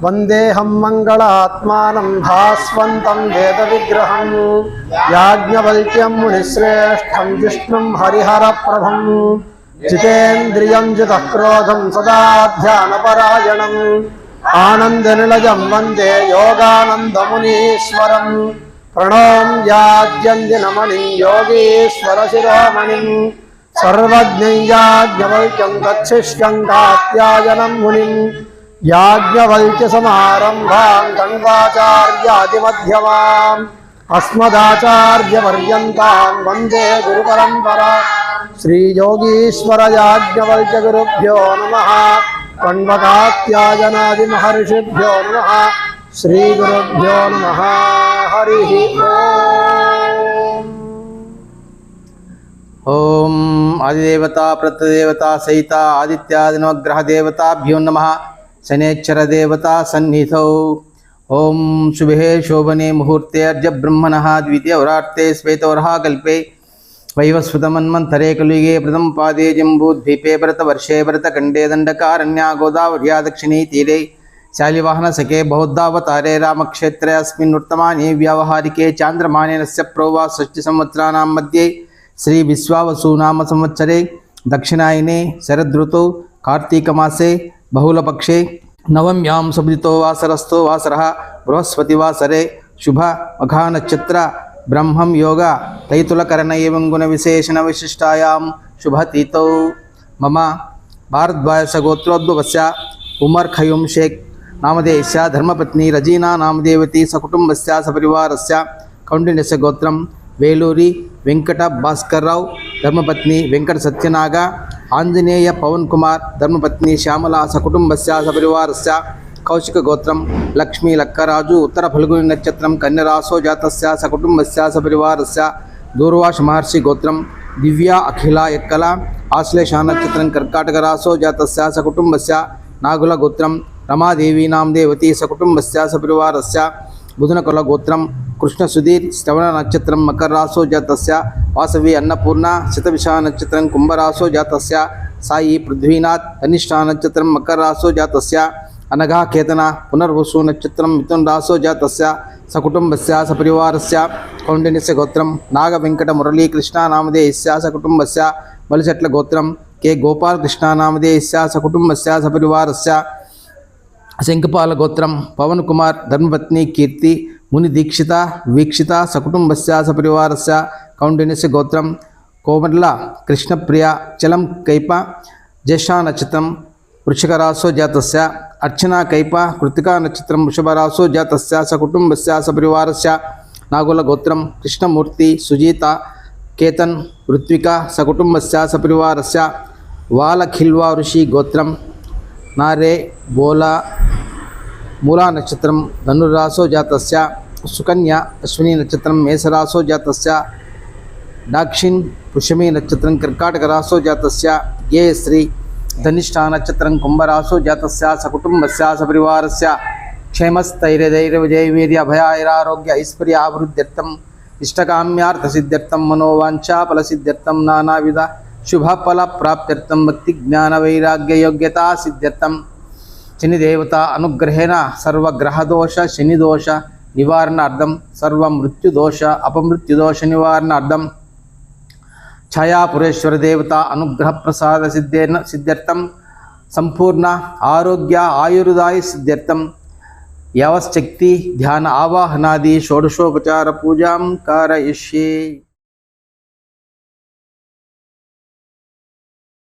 వందేహం మంగళాత్మానం భాస్వంతం వేద విగ్రహం యాజ్ఞవల్క్యం మునిశ్రేష్టం విష్ణుం హరిహర ప్రభం జితేంద్రియం జితక్రోధం సదాధ్యానపరాయణం ధ్యానపరాయణం ఆనందనిలయం వందే యోగానందమునీశ్వరం ప్రణోమ్యాద్యందినమణిం యోగీశ్వర శిరోమణిం సర్వజ్ఞయ్యాజ్ఞవల్క్యం తచ్చిష్యం కాత్యాయనం మునిం याज्ञवल्क्य याज्ञवल्क्यसमारम्भां गङ्गाचार्यादिमध्यमाम् अस्मदाचार्यपर्यन्तां वंदे गुरुपरम्परा। श्रीयोगीश्वरयाज्ञवल्क्यगुरुभ्यो नमः। कण्वकात्यायनादिमहर्षिभ्यो नमः। श्रीगुरुभ्यो नमः। हरिः ओम। आदिदेवता प्रत्यदेवता सहिता, आदित्यादिनवग्रहदेवताभ्यो नमः। ఓం ఓం ఆదిదేవత ప్రత్యదేవత సహిత ఆదిత్యాదినవగ్రహ దేవతాభ్యో నమ శనేశ్వర దేవత సన్నిధౌ ఓం శుభే శోభనే ముహూర్తే అర్జ బ్రహ్మణ ద్వితీయ వరార్తే శ్వేతవరహ కల్పే వైవస్వతమన్మంతరే కలియుగే ప్రథమ పాదే జంబూద్వీపే భరతవర్షే భరతఖండే దండకారణ్యా గోదావర్యా దక్షిణీ తీరే శాలివాహన బహుళపక్షే నవమ్యాం సబుదితో వాసరస్థో వాసర బృహస్పతివాసరే శుభ మఘానక్షత్ర బ్రహ్మం యోగ తైతులకరణ ఏవం గుణ విశేషణ విశిష్టాయాం శుభతీతౌ. మమ భారద్వాయస గోత్రోద్భవస్య ఉమర్ ఖయూమ్ షేక్ నామధేయస్య ధర్మపత్ని రజీనా నామదేవతి సకుటుంబస్య సపరివారస్య కౌండిన్యస్య గోత్రం వేలూరి వెంకట భాస్కర్రావు ధర్మపత్ని వెంకట సత్యనాగ ఆంజనేయ పవన్ కుమార్ ధర్మపత్ని శ్యామల సకుటుంబస్య సపరివారస్య కౌశిక గోత్రం లక్ష్మీ లక్కరాజు ఉత్తర ఫల్గుని నక్షత్రం కన్యరాసో జాతస్య సకుటుంబస్య సపరివారస్య దూర్వాష మహర్షి గోత్రం దివ్య అఖిల ఎక్కల ఆశ్లేష నక్షత్రం కర్కాటక రాసో జాతస్య సకుటుంబస్య నాగుల గోత్రం రమాదేవీనాం దేవతి సకుటుంబస్య సపరివారస్య బుధనకుల గోత్రం కృష్ణ సుధీర్ శ్రవణ నక్షత్రం మకర రాసో జాతస్య వాసవి అన్నపూర్ణ శతవిష నక్షత్రం కుంభరాసో జాతస్య సాయి పృథ్వీనాథ్ అనిష్ట నక్షత్రం మకర రాసో జాతస్య అనఘా కేతన పునర్వసు నక్షత్రం మిథున్ రాసో జాతస్య సకుటుంబస్య సపరివారస్య కౌండిన్యస్య గోత్రం నాగ వెంకట మురళీకృష్ణ నామధేయస్య సకుటుంబస్య బలిచెట్ల గోత్రం కె గోపాలకృష్ణ నామధేయస్య సకుటుంబస్య సపరివారస్య శంఖపాల గోత్రం పవన్ కుమార్ ధర్మపత్ని కీర్తి ముని దీక్షిత వీక్షిత సకుటుంబస్య సపరివారస్య కౌండిన్యస్య గోత్రం కోమర్ల కృష్ణప్రియ చలం కైప జ్యేష్ఠా నక్షత్రం వృషకరాసో జాతస్య అర్చనా కైప కృతికా నక్షత్రం వృషభరాసో జాతస్య సకుటుంబస్య సపరివారస్య నాగుల గోత్రం కృష్ణమూర్తి సుజీత కేతన్ ఋత్విక సకుటుంబస్య సపరివారస్య వాలఖిల్వా ఋషి గోత్రం నారే బోలా మూలా నక్షత్రం ధనురాసో జాతస్య సుకన్య అశ్విని నక్షత్రం మేషరాసో జాతస్య దాక్షిణ్ పుష్యమి నక్షత్రం కర్కాటక రాసో జాతస్య ఏ శ్రీ ధనిష్ట నక్షత్రం కుంభరాసో జాతస్య సకుటుంబస్య సపరివారస్య క్షేమస్థైర్యధైర్య విజయవీర్య అభయాైరారోగ్య ఐశ్వర్య అభివృద్ధ్యర్థం ఇష్టకామ్యార్థ సిద్ధ్యర్థం మనోవాంఛా ఫలసిద్ధ్యర్థం నానావిధ శుభఫల ప్రాప్త్యర్థం భక్తి జ్ఞాన వైరాగ్య యోగ్యతా సిద్ధ్యర్థం శనిదేవత అనుగ్రహేణ సర్వగ్రహదోష శనిదోష నివారణార్థం సర్వమృత్యుదోష అపమృత్యుదోష నివారణార్థం. ఛాయాపురేశ్వర దేవత అనుగ్రహ ప్రసాద సిద్ధేన సిద్ధ్యర్థం. సంపూర్ణ ఆరోగ్య ఆయుర్దాయ సిద్ధ్యర్థం. యవశక్తి ధ్యాన ఆవాహనాది షోడశోపచార పూజాం కారయిష్యే.